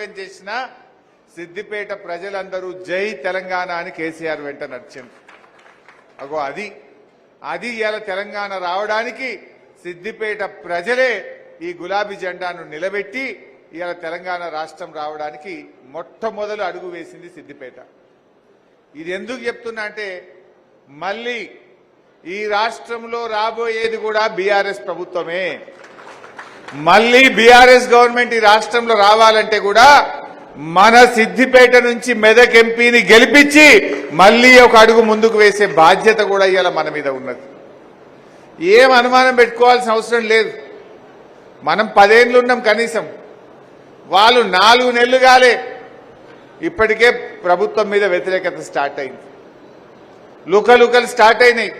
ఉద్యోగం చేసినా సిద్దిపేట ప్రజలందరూ జై తెలంగాణ అని కేసీఆర్ వెంట నడిచింది అగో అది. అది ఇలా తెలంగాణ రావడానికి సిద్దిపేట ప్రజలే ఈ గులాబీ జెండాను నిలబెట్టి ఇలా తెలంగాణ రాష్ట్రం రావడానికి మొట్టమొదలు అడుగు వేసింది సిద్దిపేట. ఇది ఎందుకు చెప్తున్నా అంటే మళ్ళీ ఈ రాష్ట్రంలో రాబోయేది కూడా బీఆర్ఎస్ ప్రభుత్వమే. మళ్ళీ బీఆర్ఎస్ గవర్నమెంట్ ఈ రాష్ట్రంలో రావాలంటే కూడా మన సిద్దిపేట నుంచి మెదక్ ఎంపీని గెలిపించి మళ్ళీ ఒక అడుగు ముందుకు వేసే బాధ్యత కూడా ఇవాళ మన మీద ఉన్నది. ఏం అనుమానం పెట్టుకోవాల్సిన అవసరం లేదు. మనం పదేళ్ళు ఉన్నాం కనీసం. వాళ్ళు నాలుగు నెలలు కాలే. ఇప్పటికే ప్రభుత్వం మీద వ్యతిరేకత స్టార్ట్ అయింది. లుకలుకలు స్టార్ట్ అయినాయి.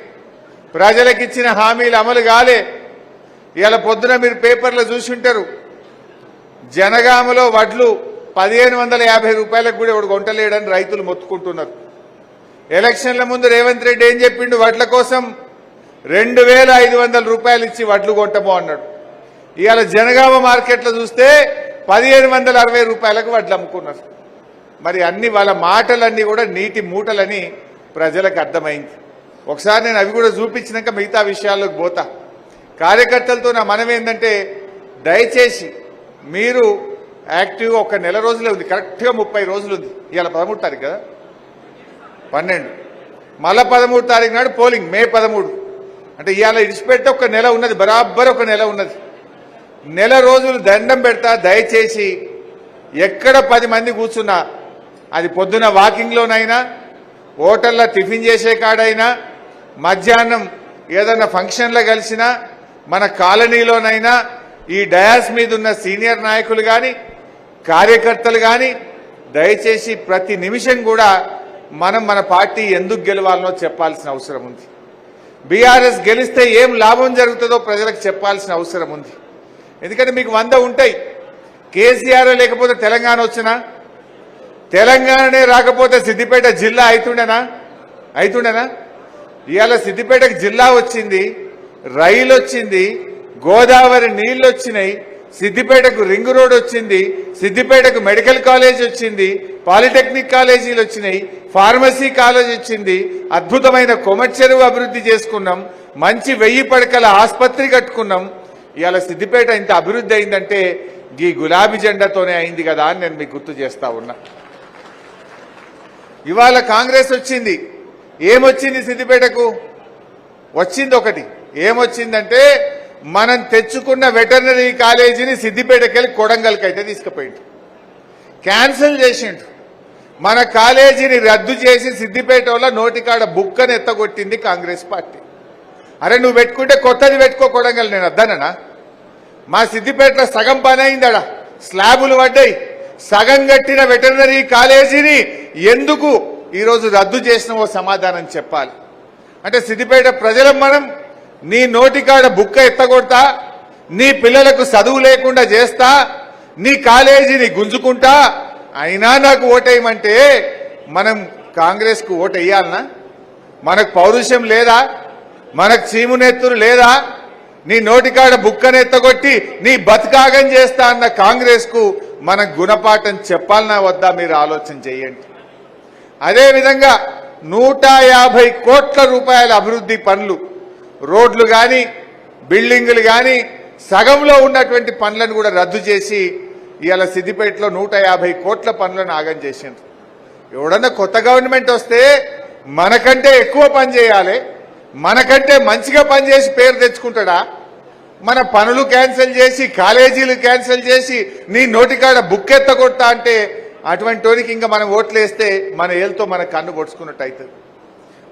ప్రజలకు ఇచ్చిన హామీలు అమలు కాలే. ఇవాళ పొద్దున మీరు పేపర్లో చూసి ఉంటారు. జనగామలో వడ్లు పదిహేను వందల యాభై రూపాయలకు కూడా ఇప్పుడు కొంటలేడని రైతులు మొత్తుకుంటున్నారు. ఎలక్షన్ల ముందు రేవంత్ రెడ్డి ఏం చెప్పిండు? వడ్ల కోసం రెండు వేల ఐదు వందల రూపాయలు ఇచ్చి వడ్లు కొంటమో అన్నాడు. ఇవాళ జనగామ మార్కెట్లో చూస్తే పదిహేను వందల అరవై రూపాయలకు వడ్లు అమ్ముకున్నారు. మరి అన్ని వాళ్ళ మాటలన్నీ కూడా నీటి మూటలని ప్రజలకు అర్థమైంది. ఒకసారి నేను అవి కూడా చూపించినాక మిగతా విషయాల్లోకి పోతా. కార్యకర్తలతో నా మనం ఏంటంటే దయచేసి మీరు యాక్టివ్గా ఒక నెల రోజులే ఉంది. కరెక్ట్గా ముప్పై రోజులు ఉంది ఇవాళ పదమూడు తారీఖు కదా? పన్నెండు. మళ్ళా పదమూడు తారీఖు నాడు పోలింగ్ మే పదమూడు. అంటే ఇవాళ ఇడిచిపెట్టి ఒక నెల ఉన్నది బరాబర్ ఒక నెల ఉన్నది. నెల రోజులు దండం పెడతా దయచేసి ఎక్కడ పది మంది కూర్చున్నా అది పొద్దున వాకింగ్లోనైనా హోటల్లో టిఫిన్ చేసే కాడైనా మధ్యాహ్నం ఏదైనా ఫంక్షన్లో కలిసినా మన కాలనీలోనైనా ఈ డయాస్ మీద ఉన్న సీనియర్ నాయకులు కానీ కార్యకర్తలు కానీ దయచేసి ప్రతి నిమిషం కూడా మనం మన పార్టీ ఎందుకు గెలవాలనో చెప్పాల్సిన అవసరం ఉంది. బీఆర్ఎస్ గెలిస్తే ఏం లాభం జరుగుతుందో ప్రజలకు చెప్పాల్సిన అవసరం ఉంది. ఎందుకంటే మీకు వంద ఉంటాయి. కేసీఆర్ లేకపోతే తెలంగాణ వచ్చినా తెలంగాణనే రాకపోతే సిద్దిపేట జిల్లా అవుతుండేనా అవుతుండేనా ఇవాళ సిద్దిపేటకు జిల్లా వచ్చింది రైలు వచ్చింది గోదావరి నీళ్ళు వచ్చినాయి సిద్దిపేటకు రింగ్ రోడ్ వచ్చింది సిద్దిపేటకు మెడికల్ కాలేజ్ వచ్చింది పాలిటెక్నిక్ కాలేజీలు వచ్చినాయి ఫార్మసీ కాలేజ్ వచ్చింది అద్భుతమైన కొమర్చెరువు అభివృద్ధి చేసుకున్నాం మంచి వెయ్యి పడకల ఆసుపత్రి కట్టుకున్నాం. ఇవాళ సిద్దిపేట ఇంత అభివృద్ధి అయిందంటే ఈ గులాబీ జెండాతోనే అయింది కదా అని నేను మీకు గుర్తు చేస్తా ఉన్నా. ఇవాళ కాంగ్రెస్ వచ్చింది. ఏమొచ్చింది సిద్దిపేటకు? వచ్చింది ఒకటి. ఏమొచ్చిందంటే మనం తెచ్చుకున్న వెటర్నరీ కాలేజీని సిద్దిపేటకి వెళ్ళి కొడంగల్కి అయితే తీసుకుపోయిండు. క్యాన్సిల్ చేసిండు. మన కాలేజీని రద్దు చేసి సిద్దిపేట వల్ల నోటికాడ బుక్కని ఎత్తగొట్టింది కాంగ్రెస్ పార్టీ. అరే నువ్వు పెట్టుకుంటే కొత్తది పెట్టుకో కొడంగల్ నేను అద్దానా మా సిద్దిపేటలో సగం పని అయిందడా స్లాబులు పడ్డాయి. సగం కట్టిన వెటర్నరీ కాలేజీని ఎందుకు ఈరోజు రద్దు చేసినవో సమాధానం చెప్పాలి. అంటే సిద్దిపేట ప్రజలం మనం నీ నోటికాడ బుక్క ఎత్తగొడతా నీ పిల్లలకు చదువు లేకుండా చేస్తా నీ కాలేజీని గుంజుకుంటా అయినా నాకు ఓటేయమంటే మనం కాంగ్రెస్కు ఓటు వేయాలనా మనకు పౌరుషం లేదా? మనకు చీమునెత్తురు లేదా? నీ నోటికాడ బుక్కనెత్తగొట్టి నీ బతకాగం చేస్తా అన్న కాంగ్రెస్కు మన గుణపాఠం చెప్పాలనా వద్దా మీరు ఆలోచన చేయండి. అదేవిధంగా నూట యాభై కోట్ల రూపాయల అభివృద్ధి పనులు రోడ్లు కానీ బిల్డింగులు కానీ సగంలో ఉన్నటువంటి పనులను కూడా రద్దు చేసి ఇవాళ సిద్దిపేటలో నూట యాభై కోట్ల పనులను ఆగం చేసిండ్రు. ఎవడన్నా కొత్త గవర్నమెంట్ వస్తే మనకంటే ఎక్కువ పని చేయాలి మనకంటే మంచిగా పనిచేసి పేరు తెచ్చుకుంటాడా? మన పనులు క్యాన్సిల్ చేసి కాలేజీలు క్యాన్సిల్ చేసి నీ నోటికాడ బుక్ ఎత్తగొడతా అంటే అటువంటి వారికి ఇంకా మనం ఓట్లేస్తే మన ఏళ్ళతో మన కన్ను పొడుచుకున్నట్టు అవుతుంది.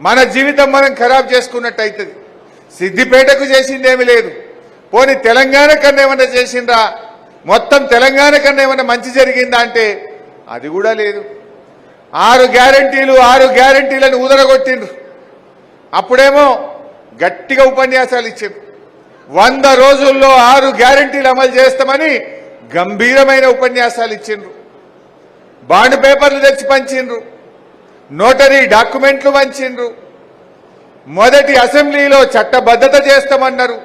మన జీవితం మనం ఖరాబ్ చేసుకున్నట్టు అవుతుంది. సిద్దిపేటకు చేసిందేమీ లేదు. పోని తెలంగాణ కన్నా ఏమైనా చేసిండ్రా? మొత్తం తెలంగాణ కన్నా ఏమైనా మంచి జరిగిందా అంటే అది కూడా లేదు. ఆరు గ్యారంటీలు ఆరు గ్యారంటీలను ఉదరగొట్టిండ్రు అప్పుడేమో గట్టిగా ఉపన్యాసాలు ఇచ్చారు. వంద రోజుల్లో ఆరు గ్యారంటీలు అమలు చేస్తామని గంభీరమైన ఉపన్యాసాలు ఇచ్చిండ్రు. బాండ్ పేపర్లు తెచ్చి పంచిండ్రు. నోటరీ డాక్యుమెంట్లు పంచిండ్రు. మొదటి అసెంబ్లీలో చట్టబద్ధత చేస్తామన్నారు.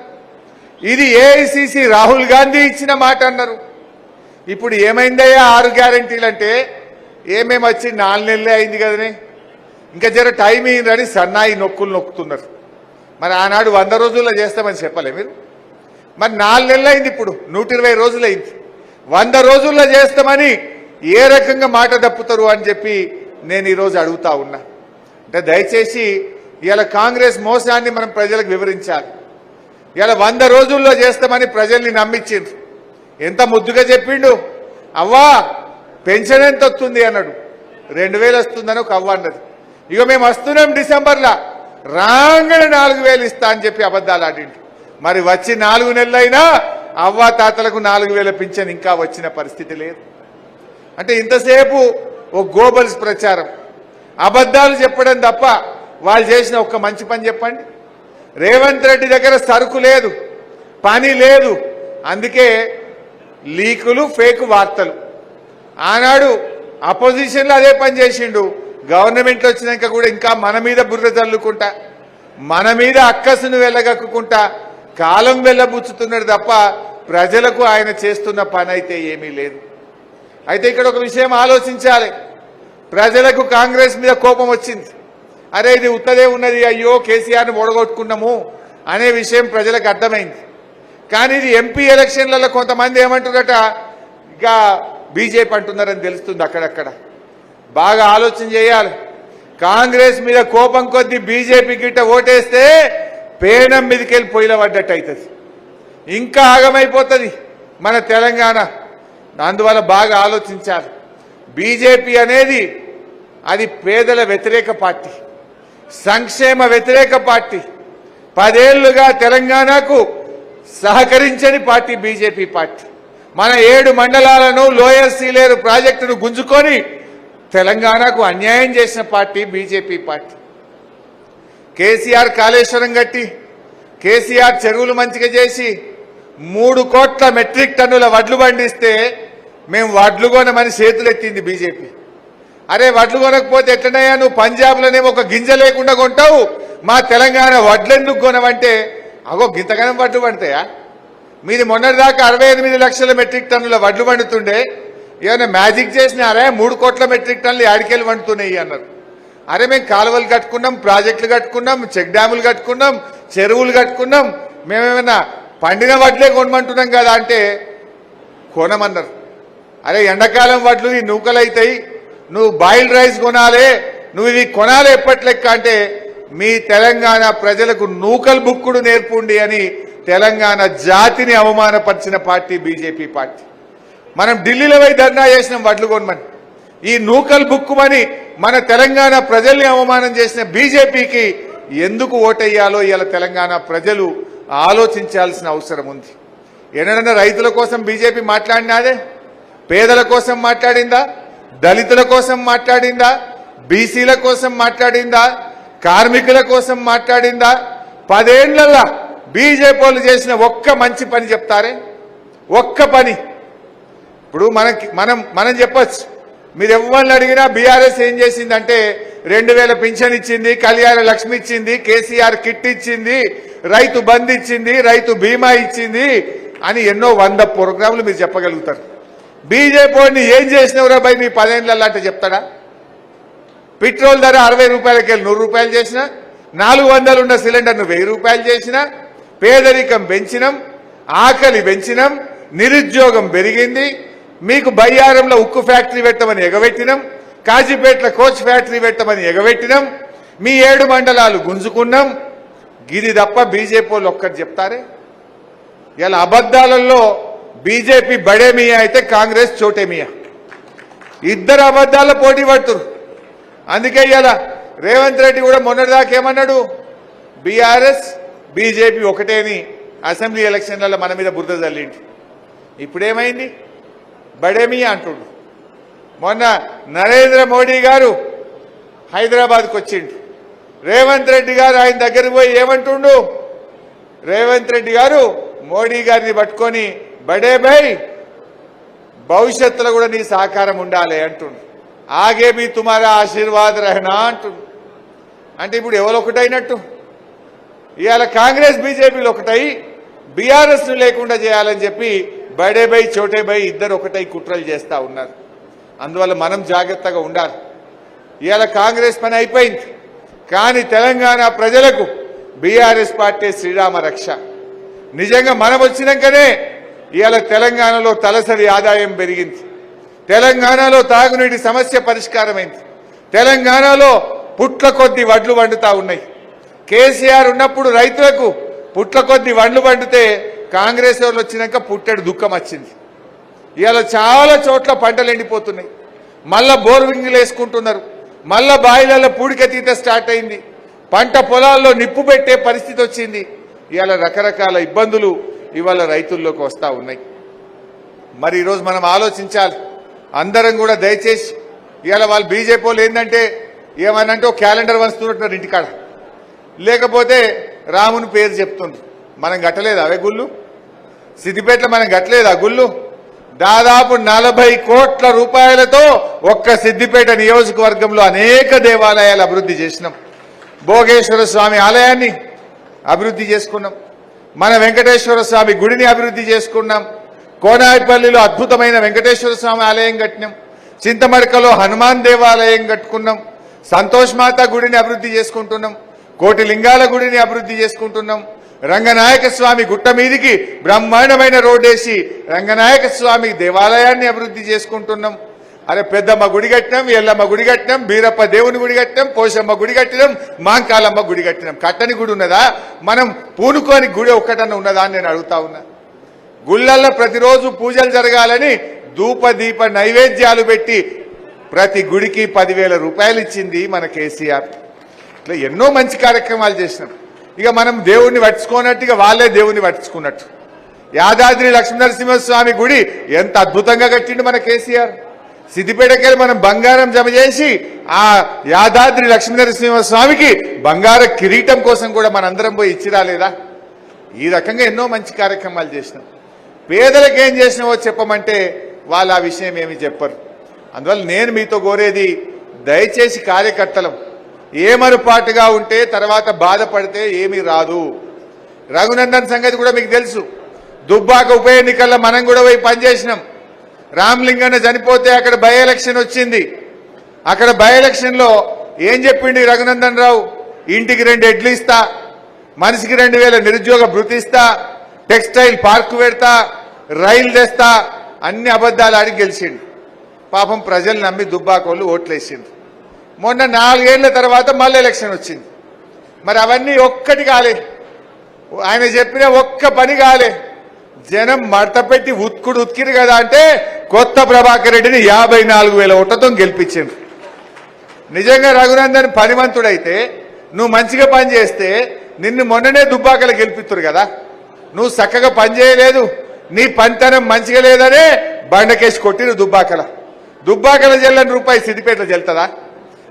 ఇది ఏఐసిసి రాహుల్ గాంధీ ఇచ్చిన మాట అన్నారు. ఇప్పుడు ఏమైందయ్యా ఆరు గ్యారంటీలు అంటే ఏమేమి వచ్చి నాలుగు నెలలే అయింది కదనే? ఇంకా జర టైం అయిందని సన్నాయి నొక్కులు నొక్కుతున్నారు. మరి ఆనాడు వంద రోజుల్లో చేస్తామని చెప్పలే మీరు? మరి నాలుగు నెలలు అయింది ఇప్పుడు నూట ఇరవై రోజులు అయింది. వంద రోజుల్లో చేస్తామని ఏ రకంగా మాట తప్పుతారు అని చెప్పి నేను ఈరోజు అడుగుతా ఉన్నా. అంటే దయచేసి ఇలా కాంగ్రెస్ మోసాన్ని మనం ప్రజలకు వివరించాలి. ఇలా వంద రోజుల్లో చేస్తామని ప్రజల్ని నమ్మించిండ్రు. ఎంత ముద్దుగా చెప్పిండు? అవ్వా పెన్షన్ ఎంత వస్తుంది అన్నాడు. రెండు వేలు వస్తుందని ఒక అవ్వ అన్నది. ఇక మేము వస్తున్నాం డిసెంబర్లో. రాగానే నాలుగు వేలు ఇస్తా అని చెప్పి అబద్ధాలు ఆడిండు మరి వచ్చి నాలుగు నెలలైనా అవ్వ తాతలకు నాలుగు వేల పింఛన్ ఇంకా వచ్చిన పరిస్థితి లేదు. అంటే ఇంతసేపు ఓ గోబల్స్ ప్రచారం. అబద్ధాలు చెప్పడం తప్ప వాళ్ళు చేసిన ఒక్క మంచి పని చెప్పండి. రేవంత్ రెడ్డి దగ్గర సరుకు లేదు పని లేదు. అందుకే లీకులు ఫేక్ వార్తలు. ఆనాడు అపోజిషన్లో అదే పని చేసిండు. గవర్నమెంట్ వచ్చినాక కూడా ఇంకా మన మీద బుర్ర చల్లుకుంటా మన మీద అక్కసును వెళ్ళగక్కుంటా కాలం వెళ్ళబుచ్చుతున్నాడు తప్ప ప్రజలకు ఆయన చేస్తున్న పని అయితే ఏమీ లేదు. అయితే ఇక్కడ ఒక విషయం ఆలోచించాలి. ప్రజలకు కాంగ్రెస్ మీద కోపం వచ్చింది. అరే ఇది ఉత్తదే ఉన్నది అయ్యో కేసీఆర్ని ఓడగొట్టుకున్నాము అనే విషయం ప్రజలకు అర్థమైంది. కానీ ఇది ఎంపీ ఎలక్షన్లలో కొంతమంది ఏమంటున్నట ఇక బీజేపీ అంటున్నారని తెలుస్తుంది అక్కడక్కడ. బాగా ఆలోచన చేయాలి. కాంగ్రెస్ మీద కోపం కొద్దీ బీజేపీ గిట్ట ఓటేస్తే పేనం మీదకి వెళ్ళి పొయ్యిల పడ్డట్టు అవుతుంది ఇంకా ఆగమైపోతుంది మన తెలంగాణ. అందువల్ల బాగా ఆలోచించాలి. బీజేపీ అనేది అది పేదల వ్యతిరేక పార్టీ. సంక్షేమ వ్యతిరేక పార్టీ. పదేళ్ళుగా తెలంగాణకు సహకరించని పార్టీ బీజేపీ పార్టీ. మన ఏడు మండలాలను లోయర్ సీలేరు ప్రాజెక్టును గుంజుకొని తెలంగాణకు అన్యాయం చేసిన party BJP party. KCR Kaleshwaram కట్టి కేసీఆర్ చెరువులు మంచిగా చేసి మూడు కోట్ల మెట్రిక్ టన్నుల వడ్లు పండిస్తే మేము వడ్లు కొనమని చేతులెత్తింది బీజేపీ. అరే వడ్లు కొనకపోతే ఎట్లనయ్యా? నువ్వు పంజాబ్లోనేమో ఒక గింజ లేకుండా కొంటావు. మా తెలంగాణ వడ్లెందుకు కొనవంటే? అగో గింతగనం వడ్లు పండుతాయా? మీది మొన్నటిదాకా అరవై ఎనిమిది లక్షల మెట్రిక్ టన్నుల వడ్లు పండుతుండే. ఏమైనా మ్యాజిక్ చేసినారా? మూడు కోట్ల మెట్రిక్ టన్నులు యాడికెళ్ళి వండుతున్నాయి అన్నారు. అరే మేము కాలువలు కట్టుకున్నాం ప్రాజెక్టులు కట్టుకున్నాం చెక్ డ్యాములు కట్టుకున్నాం చెరువులు కట్టుకున్నాం. మేమేమైనా పండిన వడ్లే కొనమంటున్నాం కదా అంటే కొనమన్నారు. అరే ఎండాకాలం వడ్లు ఈ నూకలు అవుతాయి నువ్వు బాయిల్డ్ రైస్ కొనాలి నువ్వు ఇవి కొనాలి ఎప్పట్లెక్క అంటే మీ తెలంగాణ ప్రజలకు నూకల్ బుక్కుడు నేర్పుండి అని తెలంగాణ జాతిని అవమానపరిచిన పార్టీ బీజేపీ పార్టీ. మనం ఢిల్లీలో పోయి ధర్నా చేసినాం వడ్లు కొనమని. ఈ నూకల్ బుక్కుమని మన తెలంగాణ ప్రజల్ని అవమానం చేసిన బీజేపీకి ఎందుకు ఓటెయ్యాలో ఇలా తెలంగాణ ప్రజలు ఆలోచించాల్సిన అవసరం ఉంది. ఎన్నడన్నా రైతుల కోసం బీజేపీ మాట్లాడినాదే? పేదల కోసం మాట్లాడిందా? దళితుల కోసం మాట్లాడిందా? బీసీల కోసం మాట్లాడిందా? కార్మికుల కోసం మాట్లాడిందా? పదేళ్ళలో బీజేపీ చేసిన ఒక్క మంచి పని చెప్తారే? ఒక్క పని. ఇప్పుడు మనకి మనం మనం చెప్పచ్చు. మీరు ఎవరిని అడిగినా బీఆర్ఎస్ ఏం చేసిందంటే రెండు వేల పింఛన్ ఇచ్చింది కళ్యాణ లక్ష్మి ఇచ్చింది కేసీఆర్ కిట్ ఇచ్చింది రైతు బంద్ ఇచ్చింది రైతు బీమా ఇచ్చింది అని ఎన్నో వంద ప్రోగ్రాంలు మీరు చెప్పగలుగుతారు. బీజేపీ ఏం చేసినవరా భయ్ మీ పదేళ్ళల్లో అంటే చెప్తాడా? పెట్రోల్ ధర అరవై రూపాయలకి వెళ్ళి నూరు రూపాయలు చేసిన నాలుగు వందలు ఉన్న సిలిండర్ను వెయ్యి రూపాయలు చేసిన పేదరికం పెంచినాం ఆకలి పెంచినాం నిరుద్యోగం పెరిగింది మీకు బయ్యారంలో ఉక్కు ఫ్యాక్టరీ పెట్టమని ఎగబెట్టినాం కాజీపేటలో కోచ్ ఫ్యాక్టరీ పెట్టమని ఎగబెట్టినాం మీ ఏడు మండలాలు గుంజుకున్నాం. గిది తప్ప బీజేపీ వాళ్ళు ఒక్కటి చెప్తారే? ఇలా అబద్ధాలలో బీజేపీ బడేమియా అయితే కాంగ్రెస్ చోటేమియా ఇద్దరు అబద్ధాల పోటీ పడుతున్నారు అందుకే ఇలా రేవంత్ రెడ్డి కూడా మొన్నటిదాకా ఏమన్నాడు? బీఆర్ఎస్ బీజేపీ ఒకటేని అసెంబ్లీ ఎలక్షన్లలో మన మీద బురద చల్లింది ఇప్పుడేమైంది? బడేమియా అంటుండు. మొన్న నరేంద్ర మోడీ గారు హైదరాబాద్కు వచ్చిండు. రేవంత్ రెడ్డి గారు ఆయన దగ్గరికి పోయి ఏమంటుండు? రేవంత్ రెడ్డి గారు మోడీ గారిని పట్టుకొని బడే బై భవిష్యత్తులో కూడా నీ సహకారం ఉండాలి అంటుండు. ఆగే మీ తుమారా ఆశీర్వాద్ రహనా అంటుండు. అంటే ఇప్పుడు ఎవరు ఒకటైనట్టు? ఇవాళ కాంగ్రెస్ బీజేపీలు ఒకటై బీఆర్ఎస్ను లేకుండా చేయాలని చెప్పి బడే బై చోటే బై ఇద్దరు ఒకటై కుట్రలు చేస్తూ ఉన్నారు. అందువల్ల మనం జాగ్రత్తగా ఉండాలి. ఇవాళ కాంగ్రెస్ పని అయిపోయింది. కానీ తెలంగాణ ప్రజలకు బీఆర్ఎస్ పార్టీ శ్రీరామ రక్ష. నిజంగా మనం వచ్చినాకనే ఇవాళ తెలంగాణలో తలసరి ఆదాయం పెరిగింది. తెలంగాణలో తాగునీటి సమస్య పరిష్కారమైంది. తెలంగాణలో పుట్ల కొద్ది వడ్లు వండుతా ఉన్నాయి. కేసీఆర్ ఉన్నప్పుడు రైతులకు పుట్ల కొద్ది వడ్లు వండితే కాంగ్రెస్ వాళ్ళు వచ్చినాక పుట్టెడు దుఃఖం వచ్చింది. ఇవాళ చాలా చోట్ల పంటలు ఎండిపోతున్నాయి. మళ్ళా బోర్వింగ్లు వేసుకుంటున్నారు. మళ్ళా బాయిలలో పూడికతీత స్టార్ట్ అయింది. పంట పొలాల్లో నిప్పు పెట్టే పరిస్థితి వచ్చింది. ఇవాళ రకరకాల ఇబ్బందులు ఇవాళ రైతుల్లోకి వస్తూ ఉన్నాయి. మరి ఈరోజు మనం ఆలోచించాలి. అందరం కూడా దయచేసి ఇవాళ వాళ్ళు బీజేపీ వాళ్ళు ఏంటంటే ఏమనంటే ఒక క్యాలెండర్ వస్తున్నట్టున్నారు ఇంటికాడ. లేకపోతే రాముని పేరు చెప్తుండ్రు మనం గట్టలేదు అవే గుళ్ళు? సిద్దిపేటలో మనం గట్టలేదు ఆ గుళ్ళు? దాదాపు నలభై కోట్ల రూపాయలతో ఒక్క సిద్దిపేట నియోజకవర్గంలో అనేక దేవాలయాలు అభివృద్ధి చేసినాం. భోగేశ్వర స్వామి ఆలయాన్ని అభివృద్ధి చేసుకున్నాం. మన వెంకటేశ్వర స్వామి గుడిని అభివృద్ధి చేసుకున్నాం. కోనాయిపల్లిలో అద్భుతమైన వెంకటేశ్వర స్వామి ఆలయం కట్టినాం. చింతమడకలో హనుమాన్ దేవాలయం కట్టుకున్నాం. సంతోష్ మాత గుడిని అభివృద్ధి చేసుకుంటున్నాం. కోటి లింగాల గుడిని అభివృద్ధి చేసుకుంటున్నాం. రంగనాయక స్వామి గుట్ట మీదికి బ్రహ్మాండమైన రోడ్డేసి రంగనాయక స్వామి దేవాలయాన్ని అభివృద్ధి చేసుకుంటున్నాం. అరే పెద్దమ్మ గుడి కట్టినాం ఎల్లమ్మ గుడి కట్టినాం బీరప్ప దేవుని గుడి కట్టినాం పోషమ్మ గుడి కట్టినాం మాంకాలమ్మ గుడి కట్టినాం. కట్టని గుడి ఉన్నదా? మనం పూనుకోని గుడి ఒక్కటన్నా ఉన్నదా అని నేను అడుగుతా ఉన్నా. గుళ్ళల్లో ప్రతిరోజు పూజలు జరగాలని ధూప దీప నైవేద్యాలు పెట్టి ప్రతి గుడికి పదివేల రూపాయలు ఇచ్చింది మన కేసీఆర్. ఇట్లా ఎన్నో మంచి కార్యక్రమాలు చేసినాం. ఇక మనం దేవుణ్ణి పట్టించుకోనట్టు ఇక వాళ్ళే దేవుణ్ణి పట్టించుకున్నట్టు. యాదాద్రి లక్ష్మీనరసింహస్వామి గుడి ఎంత అద్భుతంగా కట్టిండు మన కేసీఆర్. సిద్దిపేటకెళ్ళి మనం బంగారం జమ చేసి ఆ యాదాద్రి లక్ష్మీనరసింహస్వామికి బంగార కిరీటం కోసం కూడా మనందరం పోయి ఇచ్చి రాలేదా ఈ రకంగా ఎన్నో మంచి కార్యక్రమాలు చేసినాం. పేదలకు ఏం చేసినావో చెప్పమంటే వాళ్ళు ఆ విషయం ఏమి చెప్పరు. అందువల్ల నేను మీతో కోరేది దయచేసి కార్యకర్తలం ఏమరుపాటుగా ఉంటే తర్వాత బాధపడితే ఏమీ రాదు. రఘునందన్ సంగతి కూడా మీకు తెలుసు. దుబ్బాక ఉప ఎన్నికల్లో మనం కూడా పోయి పనిచేసినాం. రామ్లింగన్న చనిపోతే అక్కడ బై ఎలక్షన్ వచ్చింది. అక్కడ బై ఎలక్షన్లో ఏం చెప్పిండి రఘునందన్ రావు? ఇంటికి రెండు ఎడ్లు ఇస్తా మనిషికి రెండు వేల నిరుద్యోగ భృతిస్తా టెక్స్టైల్ పార్క్ పెడతా రైలు తెస్తా అన్ని అబద్ధాలు ఆడి గెలిచిండు. పాపం ప్రజలు నమ్మి దుబ్బాకోళ్ళు ఓట్లేసిండు మొన్న నాలుగేళ్ళ తర్వాత మళ్ళీ ఎలక్షన్ వచ్చింది. మరి అవన్నీ ఒక్కటి కాలే ఆయన చెప్పిన ఒక్క పని కాలే. జనం మడత పెట్టి ఉత్కుడు ఉత్కిరు కదా అంటే కొత్త ప్రభాకర్ రెడ్డిని యాభై నాలుగు వేల ఓట్లతో గెలిపించింది నిజంగా రఘునందన్ పనిమంతుడైతే నువ్వు మంచిగా పని చేస్తే నిన్ను మొన్ననే దుబ్బాకలు గెలిపిస్తురు కదా. నువ్వు చక్కగా పని చేయలేదు నీ పనితనం మంచిగా లేదనే బండకేసి కొట్టిరు దుబ్బాకల. దుబ్బాకల జల్లని రూపాయి సిద్దిపేటలో చెల్తుందా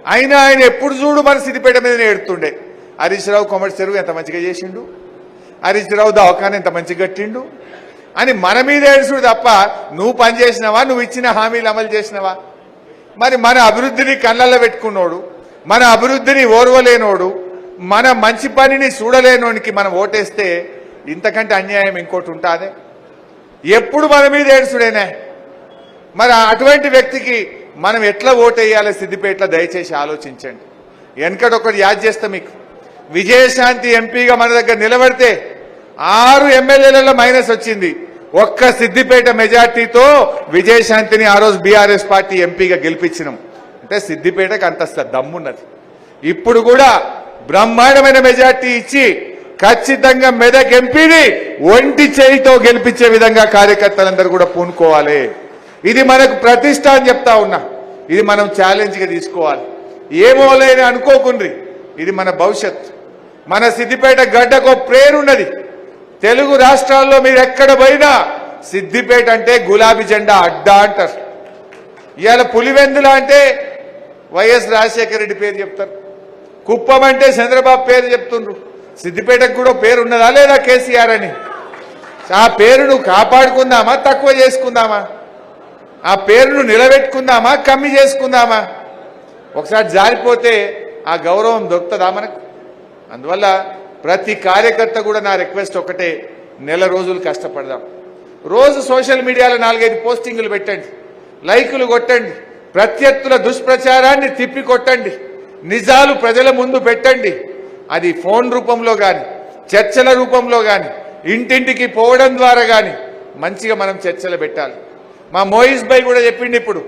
అయినా ఆయన ఎప్పుడు చూడు మన సిద్దిపేట మీదనే ఎడుతుండే హరీష్ రావు కొమటి చెరువు ఎంత మంచిగా చేసిండు? హరీష్ రావు దవాఖాన ఎంత మంచిగా కట్టిండు? అని మన మీద ఏడుచుడు తప్ప నువ్వు పని చేసినావా? నువ్వు ఇచ్చిన హామీలు అమలు చేసినావా? మరి మన అభివృద్ధిని కళ్ళల్లో పెట్టుకున్నోడు మన అభివృద్ధిని ఓర్వలేనోడు మన మంచి పనిని చూడలేనోనికి మనం ఓటేస్తే ఇంతకంటే అన్యాయం ఇంకోటి ఉంటుంది? ఎప్పుడు మన మీద ఏడుచుడేనే? మరి అటువంటి వ్యక్తికి మనం ఎట్లా ఓటేయాలి సిద్దిపేటలో? దయచేసి ఆలోచించండి. వెనకటి ఒకటి యాద్ చేస్తా మీకు. విజయశాంతి ఎంపీగా మన దగ్గర నిలబడితే ఆరు ఎమ్మెల్యేలలో మైనస్ వచ్చింది. ఒక్క సిద్దిపేట మెజార్టీతో విజయశాంతిని ఆ రోజు బీఆర్ఎస్ పార్టీ ఎంపీగా గెలిపించినాం. అంటే సిద్దిపేటకు అంత దమ్మున్నది. ఇప్పుడు కూడా బ్రహ్మాండమైన మెజార్టీ ఇచ్చి ఖచ్చితంగా మెదక్ ఎంపీని ఒంటి చేయితో గెలిపించే విధంగా కార్యకర్తలందరూ కూడా పూనుకోవాలి. ఇది మనకు ప్రతిష్ట అని చెప్తా ఉన్నా. ఇది మనం ఛాలెంజ్గా తీసుకోవాలి. ఏమో లేని అనుకోకుండ్రి. ఇది మన భవిష్యత్ మన సిద్దిపేట గడ్డకు ప్రేరున్నది. తెలుగు రాష్ట్రాల్లో మీరు ఎక్కడ పోయినా సిద్దిపేట అంటే గులాబీ జెండా అడ్డా అంటారు. ఇవాళ పులివెందుల అంటే వైఎస్ రాజశేఖర రెడ్డి పేరు చెప్తారు. కుప్పం అంటే చంద్రబాబు పేరు చెప్తుండ్రు. సిద్దిపేటకు కూడా పేరు ఉన్నదా లేదా కేసీఆర్ అని? ఆ పేరును కాపాడుకుందామా తక్కువ చేసుకుందామా? ఆ పేరును నిలబెట్టుకుందామా కమ్మి చేసుకుందామా? ఒకసారి జారిపోతే ఆ గౌరవం దొరుకుతుందా మనకు? అందువల్ల ప్రతి కార్యకర్త కూడా నా రిక్వెస్ట్ ఒకటే నెల రోజులు కష్టపడదాం. రోజు సోషల్ మీడియాలో నాలుగైదు పోస్టింగులు పెట్టండి లైకులు కొట్టండి ప్రత్యర్థుల దుష్ప్రచారాన్ని తిప్పి కొట్టండి నిజాలు ప్రజల ముందు పెట్టండి. అది ఫోన్ రూపంలో కానీ చర్చల రూపంలో కానీ ఇంటింటికి పోవడం ద్వారా కానీ మంచిగా మనం చర్చలు పెట్టాలి. మా మోయిస్ భాయ్ కూడా చెప్పిండి ఇప్పుడు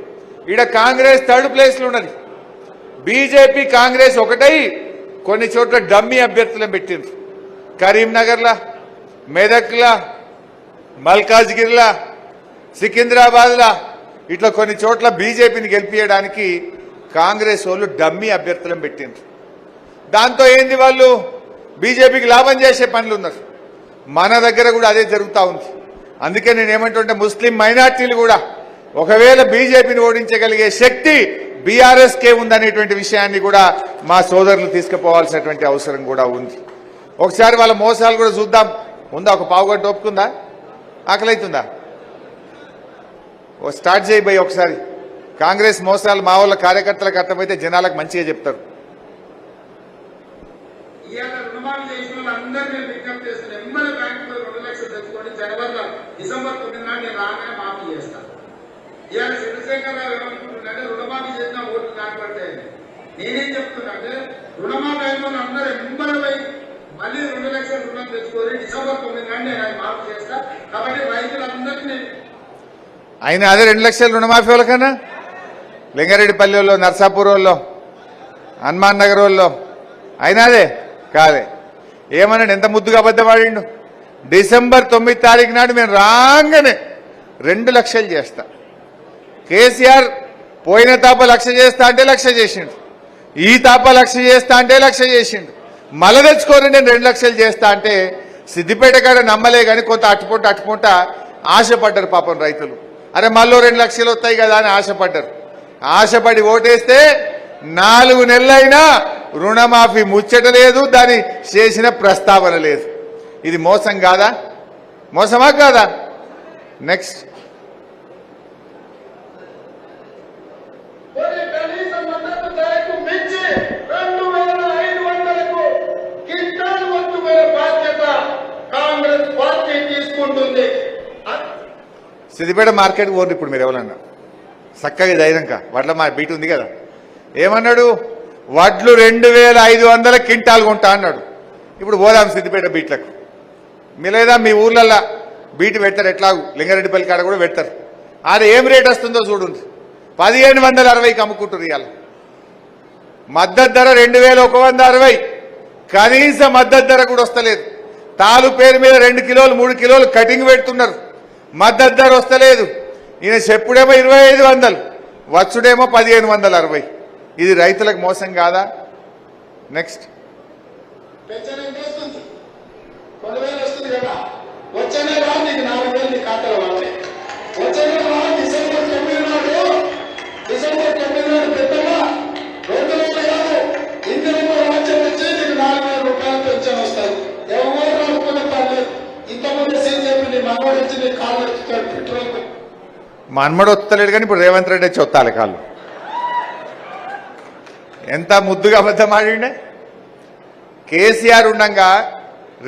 ఈడ కాంగ్రెస్ థర్డ్ ప్లేస్లో ఉన్నది. బీజేపీ కాంగ్రెస్ ఒకటై కొన్ని చోట్ల డమ్మీ అభ్యర్థులను పెట్టిండ్రు. కరీంనగర్లా మెదక్లా మల్కాజ్గిరిలా సికింద్రాబాద్లా ఇట్లా కొన్ని చోట్ల బీజేపీని గెలిపించడానికి కాంగ్రెస్ వాళ్ళు డమ్మీ అభ్యర్థులను పెట్టిండ్రు. దాంతో ఏంది వాళ్ళు? బీజేపీకి లాభం చేసే పనులు ఉన్నారు. మన దగ్గర కూడా అదే జరుగుతూ ఉంది. అందుకే నేను ఏమంటుంటే ముస్లిం మైనార్టీలు కూడా ఒకవేళ బీజేపీని ఓడించగలిగే శక్తి బీఆర్ఎస్కే ఉందనేటువంటి విషయాన్ని కూడా మా సోదరులు తీసుకుపోవాల్సినటువంటి అవసరం కూడా ఉంది. ఒకసారి వాళ్ళ మోసాలు కూడా చూద్దాం. ఉందా? ఒక పావుగంట ఒప్పుకుందా? ఆకలైతుందా? ఓ స్టార్ట్ చేయి పోయి ఒకసారి. కాంగ్రెస్ మోసాలు మా వాళ్ళ కార్యకర్తలకు అర్థమైతే జనాలకు మంచిగా చెప్తారు. జనవరిలో డిసెంబర్ తొమ్మిది నాడు నేను రాగానే మాఫీ చేస్తాను ఇవాళ చంద్రశేఖరరావు ఏమనుకుంటున్నాడే రుణమాఫీ చేసిన ఓట్లు కాకపోతే నేనేం చెప్తున్నాంటే రుణమాఫీ అయిపోయిన అందరూ ఎమ్మెల్యే మళ్ళీ రెండు లక్షల రుణం తెచ్చుకొని డిసెంబర్ తొమ్మిది నాడు నేను అది మాఫీ చేస్తా. కాబట్టి రైతులందరికీ నేను అయినా అదే రెండు లక్షల రుణమాఫీ వాళ్ళకన్నా లింగారెడ్డిపల్లి వాళ్ళు నర్సాపూర్ వాళ్ళు హనుమాన్ నగర్ వాళ్ళు అయినా అదే? కాదే. ఏమన్నాడు? ఎంత ముద్దుగా అబద్ధమాడిండు డిసెంబర్ తొమ్మిది తారీఖు నాడు మేము రాగానే రెండు లక్షలు చేస్తా. కేసీఆర్ పోయిన తాప లక్ష చేస్తా అంటే లక్ష చేసిండు. ఈ తాప లక్ష చేస్తా అంటే లక్ష చేసిండు. మల తెచ్చుకొని నేను రెండు లక్షలు చేస్తా అంటే సిద్దిపేట కాడ నమ్మలే కానీ కొంత అట్టుకుంట అట్టుకుంట ఆశపడ్డారు పాపం రైతులు. అరే మళ్ళీ రెండు లక్షలు వస్తాయి కదా అని ఆశపడ్డారు. ఆశపడి ఓటేస్తే నాలుగు నెలలైనా రుణమాఫీ ముచ్చట లేదు దాని చేసిన ప్రస్తావన లేదు. ఇది మోసం కాదా? మోసమా కాదా? నెక్స్ట్ సిద్దిపేట మార్కెట్ పోరు ఇప్పుడు మీరు ఎవరన్నా. చక్కగా ధైర్యంక వడ్ల మా బీట్ ఉంది కదా. ఏమన్నాడు? వడ్లు రెండు వేల ఐదు వందల క్వింటాలు కొంటా అన్నాడు. ఇప్పుడు పోదాం సిద్దిపేట బీట్లకు. మీ లేదా మీ ఊర్లల్లో బీట్ పెడతారు ఎట్లాగు? లింగారెడ్డిపల్లి కాడ కూడా పెడతారు. ఆడ ఏం రేట్ వస్తుందో చూడండి. పదిహేను వందల అరవైకి అమ్ముకుంటారు ఇవాళ మద్దతు ధర రెండు వేల ఒక వంద అరవై. కనీస మద్దతు ధర కూడా వస్తలేదు. తాలు పేరు మీద రెండు కిలోలు మూడు కిలోలు కటింగ్ పెడుతున్నారు. మద్దతు ధర వస్తలేదు. ఈయన చెప్పుడేమో ఇరవై ఐదు వందలు వచ్చుడేమో పదిహేను వందల అరవై. ఇది రైతులకు మోసం కాదా? నెక్స్ట్ పెన్షన్ అమ్మడు వస్తలేడు కానీ ఇప్పుడు రేవంత్ రెడ్డి వచ్చి వస్తాలి కాళ్ళు. ఎంత ముద్దుగా అబద్ధం ఆడిండే? కేసీఆర్ ఉండంగా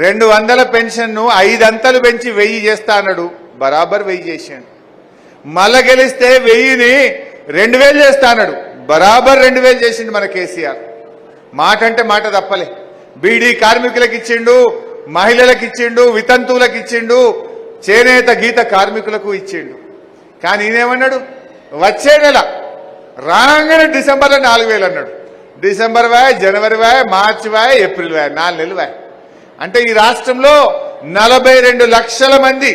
రెండు వందల పెన్షన్ను ఐదంతలు పెంచి వెయ్యి చేస్తా అన్నాడు. బరాబర్ వెయ్యి చేసాడు. మళ్ళా గెలిస్తే వెయ్యిని రెండు వేలు చేస్తా అన్నాడు. బరాబర్ రెండు వేలు చేసిండు మన కేసీఆర్. మాట అంటే మాట తప్పలే. బీడీ కార్మికులకు ఇచ్చిండు మహిళలకు ఇచ్చిండు వితంతువులకు ఇచ్చిండు చేనేత గీత కార్మికులకు ఇచ్చిండు. కానీ ఈయనేమన్నాడు? వచ్చే నెల రాగానే డిసెంబర్లో నాలుగు వేలు అన్నాడు. డిసెంబర్ వాయ్ జనవరి వాయ్ మార్చి వాయ్ ఏప్రిల్ వాయ్ నాలుగు నెలలు వాయ్. అంటే ఈ రాష్ట్రంలో నలభై రెండు లక్షల మంది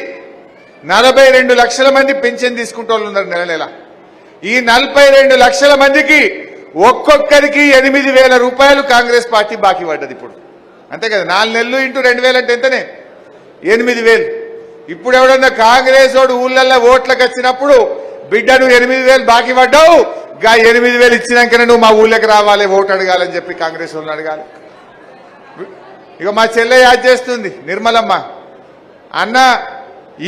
నలభై రెండు లక్షల మంది పెన్షన్ తీసుకుంటూ ఉన్నారు నెల నెల. ఈ నలభై రెండు లక్షల మందికి ఒక్కొక్కరికి ఎనిమిది వేల రూపాయలు కాంగ్రెస్ పార్టీ బాకీ పడ్డది ఇప్పుడు. అంతే కదా నాలుగు నెలలు ఇంటూ రెండు వేలు అంటే ఎంతనే? ఎనిమిది వేలు. ఇప్పుడు ఎవడన్నా కాంగ్రెస్ వాడు ఊళ్ళల్లో ఓట్లకు వచ్చినప్పుడు బిడ్డ నువ్వు ఎనిమిది వేలు బాకీ పడ్డావు గా ఎనిమిది వేలు ఇచ్చినాకనే నువ్వు మా ఊళ్ళకి రావాలి ఓటు అడగాలని చెప్పి కాంగ్రెస్ వాళ్ళని అడగాలి. ఇక మా చెల్లె యాద్ చేస్తుంది నిర్మలమ్మ. అన్న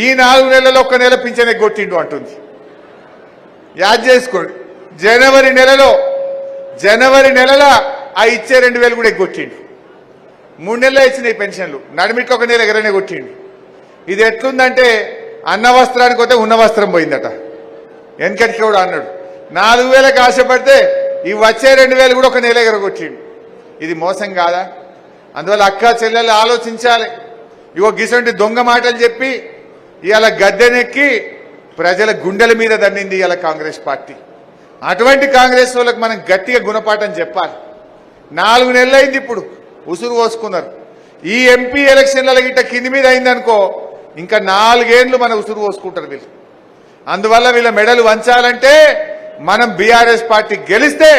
ఈ నాలుగు నెలల్లో ఒక నెల పింఛన్ ఎగ్గొట్టిండు అంటుంది. యాద్ చేసుకోండి. జనవరి నెలలో జనవరి నెలల ఆ ఇచ్చే రెండు వేలు కూడా ఎగ్గొట్టిండు మూడు నెలలు ఇచ్చినాయి పెన్షన్లు. నడిమిట్లో ఒక నెల ఎగరనే కొట్టిండు. ఇది ఎట్లుందంటే అన్న వస్త్రానికి పోతే ఉన్న వస్త్రం పోయిందట. వెనకటికి కూడా అన్నాడు. నాలుగు వేలకు ఆశపడితే ఈ వచ్చే రెండు వేలు కూడా ఒక నెల ఎగరగొచ్చిండు ఇది మోసం కాదా? అందువల్ల అక్క చెల్లెలు ఆలోచించాలి. ఇగో గిసంటి దొంగ మాటలు చెప్పి ఇవాళ గద్దెనెక్కి ప్రజల గుండెల మీద దండింది ఇవాళ కాంగ్రెస్ పార్టీ. అటువంటి కాంగ్రెస్ వాళ్ళకి మనం గట్టిగా గుణపాఠం చెప్పాలి. నాలుగు నెలలైంది ఇప్పుడు. ఉసురు పోసుకున్నారు. ఈ ఎంపీ ఎలక్షన్ల గిట్ట కింది మీద అయిందనుకో ఇంకా నాలుగేండ్లు మన ఉసురు పోసుకుంటారు వీళ్ళు. అందువల్ల వీళ్ళ మెడలు వంచాలంటే మనం బీఆర్ఎస్ పార్టీ గెలిస్తే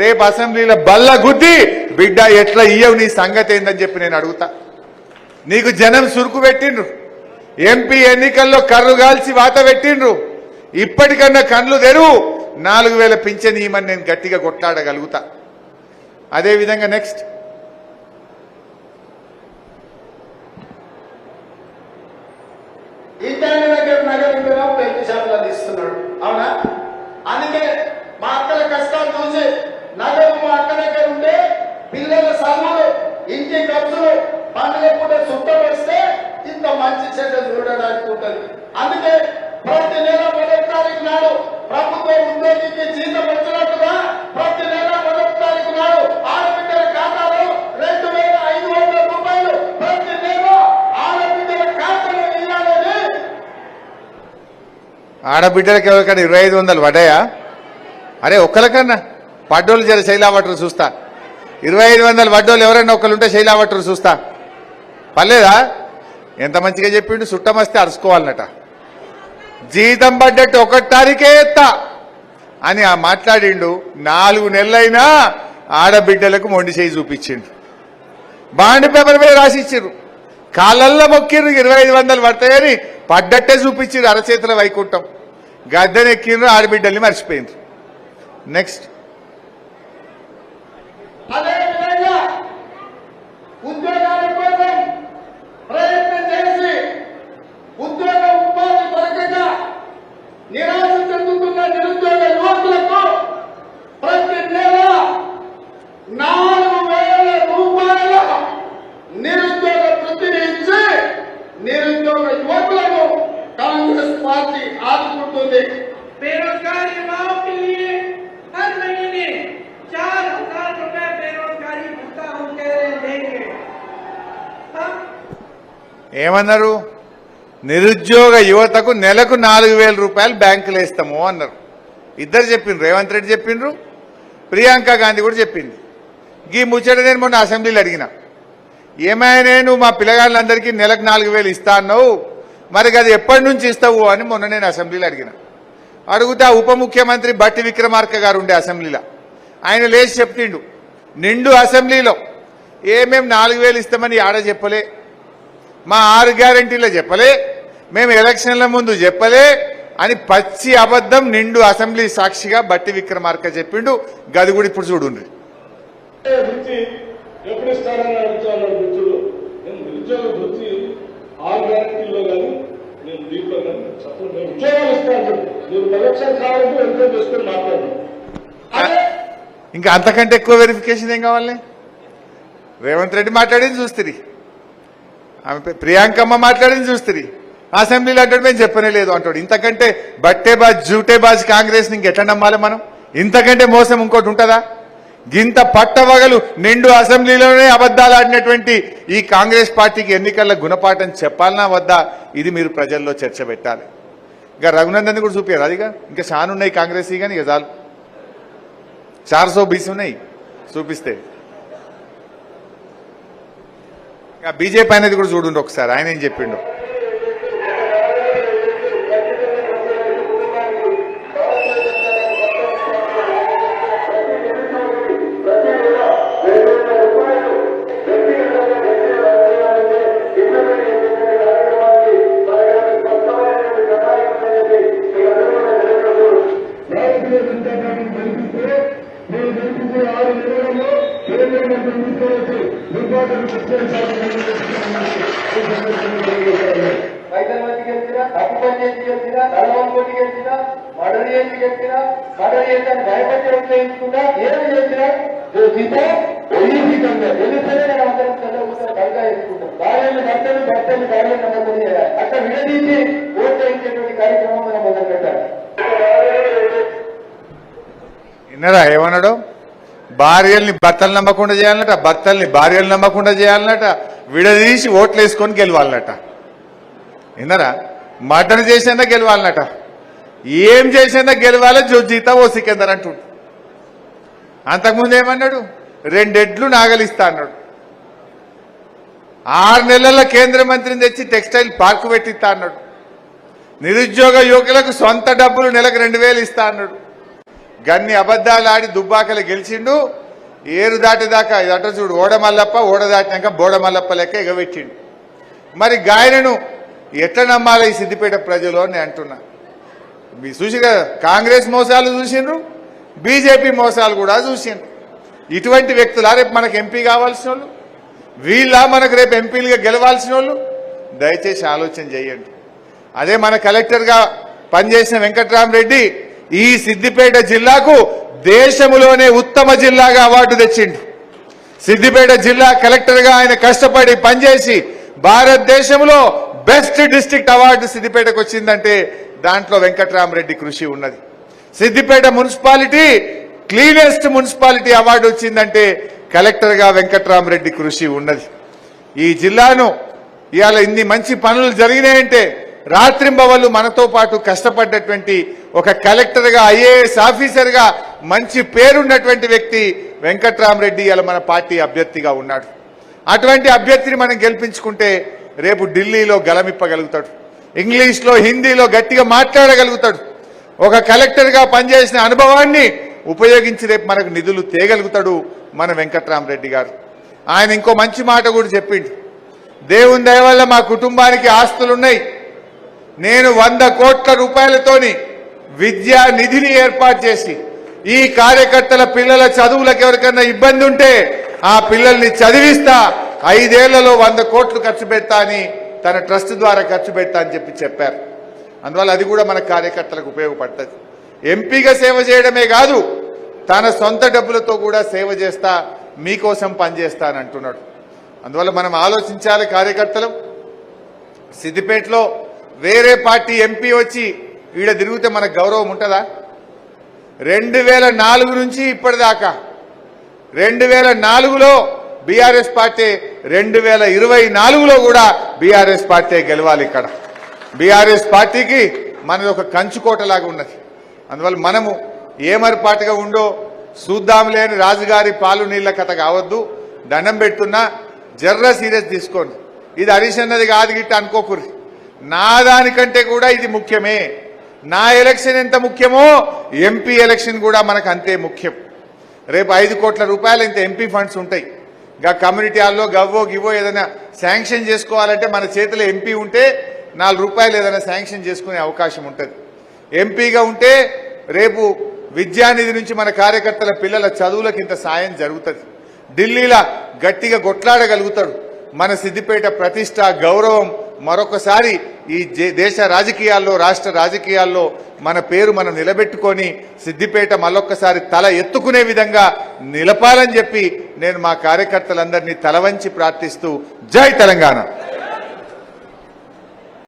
రేపు అసెంబ్లీలో బల్ల గుద్ది బిడ్డ ఎట్లా ఇయ్యవు నీ సంగతి ఏందని చెప్పి నేను అడుగుతా. నీకు జనం సురుకు పెట్టిండ్రు. ఎంపీ ఎన్నికల్లో కర్రు గాల్చి వాత పెట్టిండ్రు. ఇప్పటికన్నా కళ్ళు తెరువు నాలుగు వేల పింఛన్ ఇవ్వమని నేను గట్టిగా కొట్లాడగలుగుతా. అదేవిధంగా నెక్స్ట్ ఇంటాయన దగ్గర నగరింపేమో పెళ్ళి షాపులు అందిస్తున్నాడు అవునా? అందుకే మా అక్కల కష్టాలు చూసి నగరం మా అక్క దగ్గర ఉంటే పిల్లల చదువులు ఇంటి ఖర్చులు పండుగ పూట శుభ్రపరిస్తే ఇంత మంచి చెడ్డ చూడడానికి ఉంటుంది. అందుకే ప్రతి నెల మొదటి తారీఖు నాడు ప్రభుత్వం ఉద్యోగికి జీతం వచ్చినట్టుగా ప్రతి నెల మొదటి తారీఖు నాడు ఆడబిడ్డల ఖాతా ఆడబిడ్డలకి ఎవరికైనా ఇరవై ఐదు వందలు పడ్డాయా? అరే ఒక్కరికన్నా పడ్డోళ్ళు జర శైలావటరు చూస్తా. ఇరవై ఐదు వందలు పడ్డోళ్ళు ఎవరైనా ఒకరుంటే శైలావటరు చూస్తా. పర్లేదా? ఎంత మంచిగా చెప్పిండు? సుట్టమస్తే అరుచుకోవాలన్నట. జీతం పడ్డట్టు ఒకటి తారీఖే ఎత్తా అని ఆ మాట్లాడిండు. నాలుగు నెలలైనా ఆడబిడ్డలకు మొండి చేయి చూపించిండు. బాండ్ పేపర్ మీద రాసిచ్చిండ్రు. కాళ్ళల్లో మొక్కిర్రు ఇరవై ఐదు వందలు పడతాయని పడ్డట్టే చూపించారు అరచేతుల వైకుంఠం. గద్దెనెక్కిండ్రు ఆడబిడ్డల్ని మర్చిపోయిండ్రు. నెక్స్ట్ నిరాశ చెందుతున్న నిరుద్యోగ యువకులకు ప్రతి నెల నాలుగు వేల రూపాయల నిరుద్యోగ నిరుద్యోగ యువకులను కాంగ్రెస్ పార్టీ ఆదుకుంటుంది बेरोजगार युवाओं के लिए हर महीने चार हजार रुपए बेरोजगारी भत्ता हम कह रहे हैं देंगे हम ఏమన్నారు నిరుద్యోగ యువతకు నెలకు నాలుగు వేల రూపాయలు బ్యాంకులు వేస్తాము అన్నారు ఇద్దరు చెప్పిండ్రు రేవంత్ రెడ్డి చెప్పిండ్రు ప్రియాంక గాంధీ కూడా చెప్పింది ఈ ముచ్చట నేను మొన్న అసెంబ్లీలో అడిగిన ఏమైనా నువ్వు మా పిల్లగాళ్ళందరికీ నెలకు నాలుగు వేలు ఇస్తా అన్నావు? మరి అది ఎప్పటి నుంచి ఇస్తావు అని మొన్న నేను అసెంబ్లీలో అడిగిన. అడిగితే ఉప ముఖ్యమంత్రి బట్టి విక్రమార్క గారు ఉండే అసెంబ్లీలో. ఆయన లేచి చెప్పిండు నిండు అసెంబ్లీలో ఏమేం నాలుగు వేలు ఇస్తామని ఆడ చెప్పలే. మా ఆరు గ్యారంటీలో చెప్పలే. మేము ఎలక్షన్ల ముందు చెప్పలే అని పచ్చి అబద్ధం నిండు అసెంబ్లీ సాక్షిగా బట్టి విక్రమార్క చెప్పిండు. గది కూడా ఇప్పుడు చూడండి వృత్తి ఎప్పుడు ఇస్తారని అడుగుతున్నారు మిత్రులు నేను నిరుద్యోగ వృత్తి ఆరు గ్యారెంటీలో కానీ నేను దీంట్లో కానీ చెప్పను. నేను ఉద్యోగాలు ఇస్తాను. చెప్పి మీరు ఎలక్షన్ కావాలంటే ఎంతో చేసుకొని మాట్లాడండి. ఇంకా అంతకంటే ఎక్కువ వెరిఫికేషన్ ఏం కావాలి? రేవంత్ రెడ్డి మాట్లాడింది చూస్తుంది ఆమె ప్రియాంకమ్మ మాట్లాడింది చూస్తుంది అసెంబ్లీలో అంటాడు మేము చెప్పనే లేదు అంటాడు. ఇంతకంటే బట్టే బాజ్ జూటే బాజ్ కాంగ్రెస్ ఇంకెట్లా నమ్మాలి మనం? ఇంతకంటే మోసం ఇంకోటి ఉంటుందా? గింత పట్టవగలు నిండు అసెంబ్లీలోనే అబద్ధాలు ఆడినటువంటి ఈ కాంగ్రెస్ పార్టీకి ఎన్నికల గుణపాఠం చెప్పాలనా వద్దా ఇది మీరు ప్రజల్లో చర్చ పెట్టాలి. ఇంకా రఘునందన్ కూడా చూపారు అదిగా ఇంకా చాలా ఉన్నాయి కాంగ్రెస్ కానీ ఇక చాలు. చార్ సో ఉన్నాయి. చూపిస్తే. ఇంకా బీజేపీ అనేది కూడా చూడండి ఒకసారి. ఆయన ఏం చెప్పిండు. భర్తలు నమ్మకుండా చేయాలన్నట భర్తల్ని భార్యలు నమ్మకుండా చేయాలన్నట విడదీసి ఓట్లు వేసుకొని గెలవాలన్నట. విన్నారా? మర్డర్ చేసినా గెలవాలన్నట. ఏం చేసినా గెలవాలి జోజీతా ఓ సికిందర్ అంటుడు. అంతకుముందు ఏమన్నాడు? రెండెడ్లు నాగలిస్తా అన్నాడు. ఆరు నెలల కేంద్ర మంత్రిని తెచ్చి టెక్స్టైల్ పార్క్ పెట్టిస్తా అన్నాడు. నిరుద్యోగ యువకులకు సొంత డబ్బులు నెలకు రెండు వేలు ఇస్తా అన్నాడు. గన్ని అబద్ధాలు ఆడి దుబ్బాకలు గెలిచిండు. ఏరు దాటేదాకా ఇదట చూడు ఓడమల్లప్ప ఓడ దాటినాక బోడమల్లప్ప లెక్క ఎగబెట్టిండు. మరి గాయనను ఎట్లా నమ్మాలి ఈ సిద్దిపేట ప్రజలు అని నేను అంటున్నా. మీ చూసి కదా కాంగ్రెస్ మోసాలు చూసిండ్రు బీజేపీ మోసాలు కూడా చూసిండ్రు. ఇటువంటి వ్యక్తులా రేపు మనకు ఎంపీ కావాల్సిన వాళ్ళు వీళ్ళ మనకు రేపు ఎంపీలుగా గెలవాల్సిన వాళ్ళు దయచేసి ఆలోచన చేయండి. అదే మన కలెక్టర్గా పనిచేసిన వెంకట్రామరెడ్డి ఈ సిద్దిపేట జిల్లాకు దేశంలోనే ఉత్తమ జిల్లాగా అవార్డు తెచ్చిండు. సిద్దిపేట జిల్లా కలెక్టర్గా ఆయన కష్టపడి పనిచేసి భారతదేశంలో బెస్ట్ డిస్టిక్ట్ అవార్డు సిద్దిపేటకు వచ్చిందంటే దాంట్లో వెంకట్రామరెడ్డి కృషి ఉన్నది. Siddipet municipality cleanest municipality award వచ్చిందంటే కలెక్టర్గా వెంకట్రామరెడ్డి కృషి ఉన్నది. ఈ జిల్లాను ఇవాళ ఇన్ని మంచి పనులు జరిగినాయంటే రాత్రింబవళ్ళు మనతో పాటు కష్టపడ్డటువంటి ఒక కలెక్టర్గా ఐఏఎస్ ఆఫీసర్గా మంచి పేరున్నటువంటి వ్యక్తి వెంకట్రామరెడ్డి అలా మన పార్టీ అభ్యర్థిగా ఉన్నాడు. అటువంటి అభ్యర్థిని మనం గెలిపించుకుంటే రేపు ఢిల్లీలో గలమిప్పగలుగుతాడు ఇంగ్లీష్లో హిందీలో గట్టిగా మాట్లాడగలుగుతాడు. ఒక కలెక్టర్గా పనిచేసిన అనుభవాన్ని ఉపయోగించి రేపు మనకు నిధులు తేగలుగుతాడు మన వెంకట్రామరెడ్డి గారు. ఆయన ఇంకో మంచి మాట కూడా చెప్పిండు. దేవుని దయవల్ల మా కుటుంబానికి ఆస్తులున్నాయి. నేను వంద కోట్ల రూపాయలతోని విద్యా నిధిని ఏర్పాటు చేసి ఈ కార్యకర్తల పిల్లల చదువులకు ఎవరికైనా ఇబ్బంది ఉంటే ఆ పిల్లల్ని చదివిస్తా ఐదేళ్ళలో వంద కోట్లు ఖర్చు పెడతా అని తన ట్రస్ట్ ద్వారా ఖర్చు పెడతా అని చెప్పి చెప్పారు. అందువల్ల అది కూడా మన కార్యకర్తలకు ఉపయోగపడుతుంది. ఎంపీగా సేవ చేయడమే కాదు తన సొంత డబ్బులతో కూడా సేవ చేస్తా మీకోసం పనిచేస్తా అంటున్నాడు. అందువల్ల మనం ఆలోచించాలి కార్యకర్తలు. సిద్దిపేటలో వేరే పార్టీ ఎంపీ వచ్చి ఈడ తిరిగితే మనకు గౌరవం ఉంటుందా? రెండు వేల నాలుగు నుంచి ఇప్పటిదాకా. రెండు వేల నాలుగులో బీఆర్ఎస్ పార్టీ రెండు వేల ఇరవై నాలుగులో కూడా బీఆర్ఎస్ పార్టీ గెలవాలి ఇక్కడ. బీఆర్ఎస్ పార్టీకి మనది ఒక కంచుకోటలాగా ఉన్నది. అందువల్ల మనము ఏమరిపాటుగా ఉండో చూద్దాం లేని రాజుగారి పాలు నీళ్ళ కథ కావద్దు. దండం పెడుతున్నా జర్ర సీరియస్ తీసుకోండి. ఇది హరీష్ అన్నది కాదు గిట్ట అనుకోకుర్రి. నా దానికంటే కూడా ఇది ముఖ్యమే. నా ఎలక్షన్ ఎంత ముఖ్యమో ఎంపీ ఎలక్షన్ కూడా మనకు అంతే ముఖ్యం. రేపు ఐదు కోట్ల రూపాయలు ఇంత ఎంపీ ఫండ్స్ ఉంటాయి. గా కమ్యూనిటీ హాల్లో గవ్వో గివ్వో ఏదైనా శాంక్షన్ చేసుకోవాలంటే మన చేతిలో ఎంపీ ఉంటే నాలుగు రూపాయలు ఏదైనా శాంక్షన్ చేసుకునే అవకాశం ఉంటుంది. ఎంపీగా ఉంటే రేపు విద్యానిధి నుంచి మన కార్యకర్తల పిల్లల చదువులకు ఇంత సాయం జరుగుతుంది. ఢిల్లీలో గట్టిగా కొట్లాడగలుగుతాడు. మన సిద్దిపేట ప్రతిష్ట గౌరవం మరొకసారి ఈ దేశ రాజకీయాల్లో రాష్ట్ర రాజకీయాల్లో మన పేరు మనం నిలబెట్టుకొని సిద్దిపేట మళ్ళొక్కసారి తల ఎత్తుకునే విధంగా నిలపాలని చెప్పి నేను మా కార్యకర్తలందరినీ తలవంచి ప్రార్థిస్తూ జై తెలంగాణ.